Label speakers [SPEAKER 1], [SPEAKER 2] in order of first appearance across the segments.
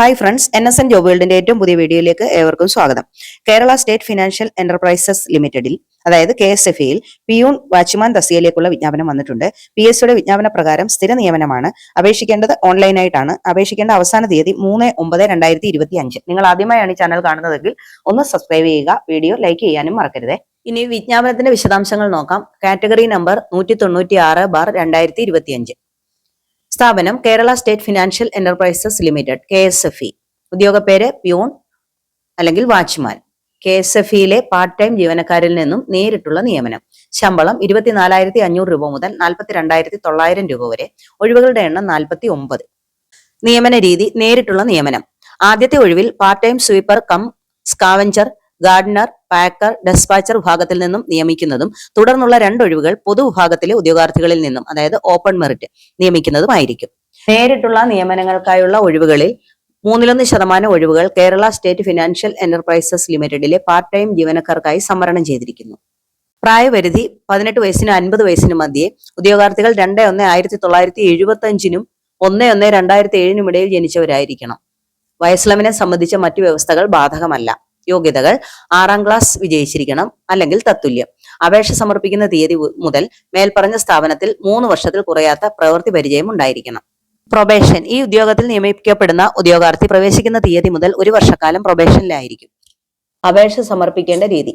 [SPEAKER 1] Hi friends N S N job വേൾഡിന്റെ ഏറ്റവും പുതിയ വീഡിയോയിലേക്ക് ഏവർക്കും സ്വാഗതം. കേരള സ്റ്റേറ്റ് ഫിനാൻഷ്യൽ എന്റർപ്രൈസസ് ലിമിറ്റഡിൽ അതായത് കെ എസ് എഫ് ഇയിൽ പിയൂൺ വാച്ച്മാൻ തസ്തികയിലേക്കുള്ള വിജ്ഞാപനം വന്നിട്ടുണ്ട്. പി എസ് സിയുടെ വിജ്ഞാപന പ്രകാരം സ്ഥിര നിയമനമാണ് അപേക്ഷിക്കേണ്ടത് ഓൺലൈനായിട്ടാണ്. അപേക്ഷിക്കേണ്ട അവസാന തീയതി മൂന്ന് ഒമ്പത് രണ്ടായിരത്തി ഇരുപത്തി അഞ്ച് നിങ്ങൾ ആദ്യമായാണ് ഈ ചാനൽ കാണുന്നതെങ്കിൽ ഒന്ന് സബ്സ്ക്രൈബ് ചെയ്യുക വീഡിയോ ലൈക്ക് ചെയ്യാനും മറക്കരുത്. ഇനി വിജ്ഞാപനത്തിന്റെ വിശദാംശങ്ങൾ നോക്കാം. കാറ്റഗറി നമ്പർ നൂറ്റി തൊണ്ണൂറ്റി ആറ് ബാർ രണ്ടായിരത്തി ഇരുപത്തി അഞ്ച് സ്ഥാപനം Kerala state financial enterprises limited K S F E. ഉദ്യോഗപ്പേര് peon അല്ലെങ്കിൽ വാച്ച്മാൻ. കെ എസ് എഫ് ഇയിലെ പാർട്ട് ടൈം ജീവനക്കാരിൽ നിന്നും നേരിട്ടുള്ള നിയമനം. ശമ്പളം ഇരുപത്തിനാലായിരത്തി അഞ്ഞൂറ് രൂപ മുതൽ നാൽപ്പത്തി രണ്ടായിരത്തി തൊള്ളായിരം രൂപ വരെ. ഒഴിവുകളുടെ എണ്ണം നാൽപ്പത്തി ഒമ്പത് നിയമന രീതി നേരിട്ടുള്ള നിയമനം. ആദ്യത്തെ ഒഴിവിൽ part time sweeper cum scavenger gardener packer despatcher വിഭാഗത്തിൽ നിന്നും നിയമിക്കുന്നതും തുടർന്നുള്ള രണ്ടൊഴിവുകൾ പൊതുവിഭാഗത്തിലെ ഉദ്യോഗാർത്ഥികളിൽ നിന്നും അതായത് ഓപ്പൺ മെറിറ്റ് നിയമിക്കുന്നതുമായിരിക്കും. നേരിട്ടുള്ള നിയമനങ്ങൾക്കായുള്ള ഒഴിവുകളിൽ മൂന്നിലൊന്ന് ശതമാനം ഒഴിവുകൾ കേരള സ്റ്റേറ്റ് ഫിനാൻഷ്യൽ എന്റർപ്രൈസസ് ലിമിറ്റഡിലെ പാർട്ട് ടൈം ജീവനക്കാർക്കായി സംവരണം ചെയ്തിരിക്കുന്നു. പ്രായപരിധി പതിനെട്ട് വയസ്സിനും അൻപത് വയസ്സിനും മധ്യേ ഉദ്യോഗാർത്ഥികൾ രണ്ട് ഒന്ന് ആയിരത്തി തൊള്ളായിരത്തി എഴുപത്തി അഞ്ചിനും ഒന്ന് ഒന്ന് രണ്ടായിരത്തി ഏഴിനും ഇടയിൽ ജനിച്ചവരായിരിക്കണം. വയസ്സളവിനെ സംബന്ധിച്ച മറ്റു വ്യവസ്ഥകൾ ബാധകമല്ല. യോഗ്യതകൾ ആറാം ക്ലാസ് വിജയിച്ചിരിക്കണം അല്ലെങ്കിൽ തത്തുല്യം. അപേക്ഷ സമർപ്പിക്കുന്ന തീയതി മുതൽ മേൽപ്പറഞ്ഞ സ്ഥാപനത്തിൽ മൂന്ന് വർഷത്തിൽ കുറയാത്ത പ്രവൃത്തി പരിചയം ഉണ്ടായിരിക്കണം. പ്രൊബേഷൻ ഈ ഉദ്യോഗത്തിൽ നിയമിക്കപ്പെടുന്ന ഉദ്യോഗാർത്ഥി പ്രവേശിക്കുന്ന തീയതി മുതൽ ഒരു വർഷക്കാലം പ്രൊബേഷനിലായിരിക്കും അപേക്ഷ സമർപ്പിക്കേണ്ട രീതി.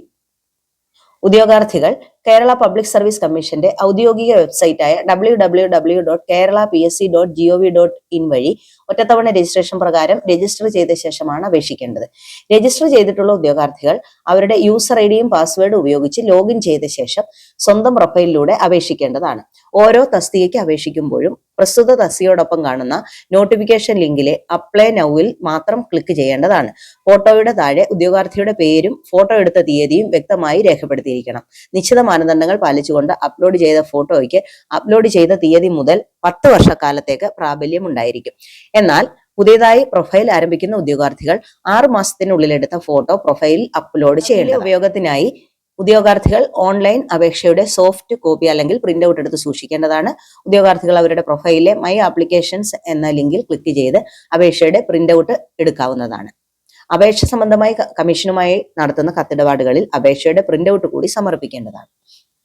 [SPEAKER 1] ഉദ്യോഗാർത്ഥികൾ കേരള പബ്ലിക് സർവീസ് കമ്മീഷന്റെ ഔദ്യോഗിക വെബ്സൈറ്റായ W W W dot Kerala P S C dot G O V dot in വഴി ഒറ്റത്തവണ രജിസ്ട്രേഷൻ പ്രകാരം രജിസ്റ്റർ ചെയ്ത ശേഷമാണ് അപേക്ഷിക്കേണ്ടത്. രജിസ്റ്റർ ചെയ്തിട്ടുള്ള ഉദ്യോഗാർത്ഥികൾ അവരുടെ യൂസർ ഐ ഡിയും പാസ്വേഡും ഉപയോഗിച്ച് ലോഗിൻ ചെയ്ത ശേഷം സ്വന്തം പ്രൊഫൈലിലൂടെ അപേക്ഷിക്കേണ്ടതാണ്. ഓരോ തസ്തികയ്ക്ക് അപേക്ഷിക്കുമ്പോഴും പ്രസ്തുത തസ്തിയോടൊപ്പം കാണുന്ന നോട്ടിഫിക്കേഷൻ ലിങ്കിലെ അപ്ലൈ നൌവിൽ മാത്രം ക്ലിക്ക് ചെയ്യേണ്ടതാണ്. ഫോട്ടോയുടെ താഴെ ഉദ്യോഗാർത്ഥിയുടെ പേരും ഫോട്ടോ എടുത്ത തീയതിയും വ്യക്തമായി രേഖപ്പെടുത്തിയിരിക്കണം. നിശ്ചിത മാനദണ്ഡങ്ങൾ പാലിച്ചുകൊണ്ട് അപ്ലോഡ് ചെയ്ത ഫോട്ടോയ്ക്ക് അപ്ലോഡ് ചെയ്ത തീയതി മുതൽ പത്ത് വർഷക്കാലത്തേക്ക് പ്രാബല്യം ഉണ്ടായിരിക്കും എന്നാൽ പുതിയതായി പ്രൊഫൈൽ ആരംഭിക്കുന്ന ഉദ്യോഗാർത്ഥികൾ ആറു മാസത്തിനുള്ളിൽ എടുത്ത ഫോട്ടോ പ്രൊഫൈലിൽ അപ്ലോഡ് ചെയ്യേണ്ട ഉപയോഗത്തിനായി ഉദ്യോഗാർത്ഥികൾ ഓൺലൈൻ അപേക്ഷയുടെ സോഫ്റ്റ് കോപ്പി അല്ലെങ്കിൽ പ്രിന്റ് ഔട്ട് എടുത്ത് സൂക്ഷിക്കേണ്ടതാണ്. ഉദ്യോഗാർത്ഥികൾ അവരുടെ പ്രൊഫൈലിലെ മൈ ആപ്ലിക്കേഷൻസ് എന്ന ലിങ്കിൽ ക്ലിക്ക് ചെയ്ത് അപേക്ഷയുടെ പ്രിന്റ് ഔട്ട് എടുക്കാവുന്നതാണ്. അപേക്ഷ സംബന്ധമായി കമ്മീഷനുമായി നടത്തുന്ന കത്തിടപാടുകളിൽ അപേക്ഷയുടെ പ്രിന്റ് ഔട്ട് കൂടി സമർപ്പിക്കേണ്ടതാണ്.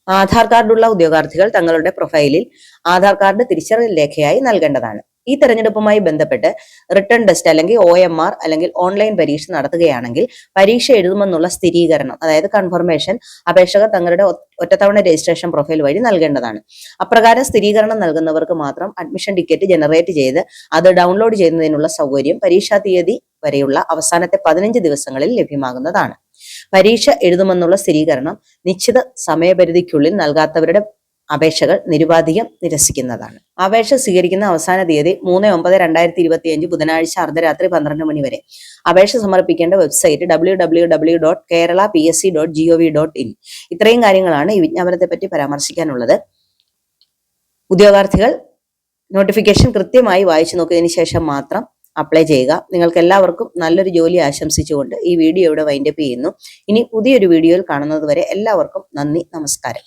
[SPEAKER 1] ആധാർ കാർഡുള്ള ഉദ്യോഗാർത്ഥികൾ തങ്ങളുടെ പ്രൊഫൈലിൽ ആധാർ കാർഡ് തിരിച്ചറിയൽ രേഖയായി നൽകേണ്ടതാണ്. ഈ തെരഞ്ഞെടുപ്പുമായി ബന്ധപ്പെട്ട് റിട്ടേൺ ടെസ്റ്റ് അല്ലെങ്കിൽ ഒ എം ആർ അല്ലെങ്കിൽ ഓൺലൈൻ പരീക്ഷ നടത്തുകയാണെങ്കിൽ പരീക്ഷ എഴുതുമെന്നുള്ള സ്ഥിരീകരണം അതായത് കൺഫർമേഷൻ അപേക്ഷകർ തങ്ങളുടെ ഒറ്റത്തവണ രജിസ്ട്രേഷൻ പ്രൊഫൈൽ വഴി നൽകേണ്ടതാണ്. അപ്രകാരം സ്ഥിരീകരണം നൽകുന്നവർക്ക് മാത്രം അഡ്മിഷൻ ടിക്കറ്റ് ജനറേറ്റ് ചെയ്ത് അത് ഡൗൺലോഡ് ചെയ്യുന്നതിനുള്ള സൗകര്യം പരീക്ഷാ തീയതി വരെയുള്ള അവസാനത്തെ പതിനഞ്ച് ദിവസങ്ങളിൽ ലഭ്യമാകുന്നതാണ്. പരീക്ഷ എഴുതുമെന്നുള്ള സ്ഥിരീകരണം നിശ്ചിത സമയപരിധിക്കുള്ളിൽ നൽകാത്തവരുടെ അപേക്ഷകൾ നിരുപാധികം നിരസിക്കുന്നതാണ്. അപേക്ഷ സ്വീകരിക്കുന്ന അവസാന തീയതി മൂന്ന് ഒമ്പത് രണ്ടായിരത്തി ഇരുപത്തി അഞ്ച് ബുധനാഴ്ച അർദ്ധരാത്രി പന്ത്രണ്ട് മണി വരെ. അപേക്ഷ സമർപ്പിക്കേണ്ട website W W W dot Kerala P S C dot G O V dot in ഇത്രയും കാര്യങ്ങളാണ് ഈ വിജ്ഞാപനത്തെ പറ്റി പരാമർശിക്കാനുള്ളത്. ഉദ്യോഗാർത്ഥികൾ നോട്ടിഫിക്കേഷൻ കൃത്യമായി വായിച്ചു നോക്കിയതിന് ശേഷം മാത്രം അപ്ലൈ ചെയ്യുക. നിങ്ങൾക്ക് എല്ലാവർക്കും നല്ലൊരു ജോലി ആശംസിച്ചുകൊണ്ട് ഈ വീഡിയോ ഇവിടെ വൈൻഡപ്പ് ചെയ്യുന്നു. ഇനി പുതിയൊരു വീഡിയോയിൽ കാണുന്നത് വരെ എല്ലാവർക്കും നന്ദി നമസ്കാരം.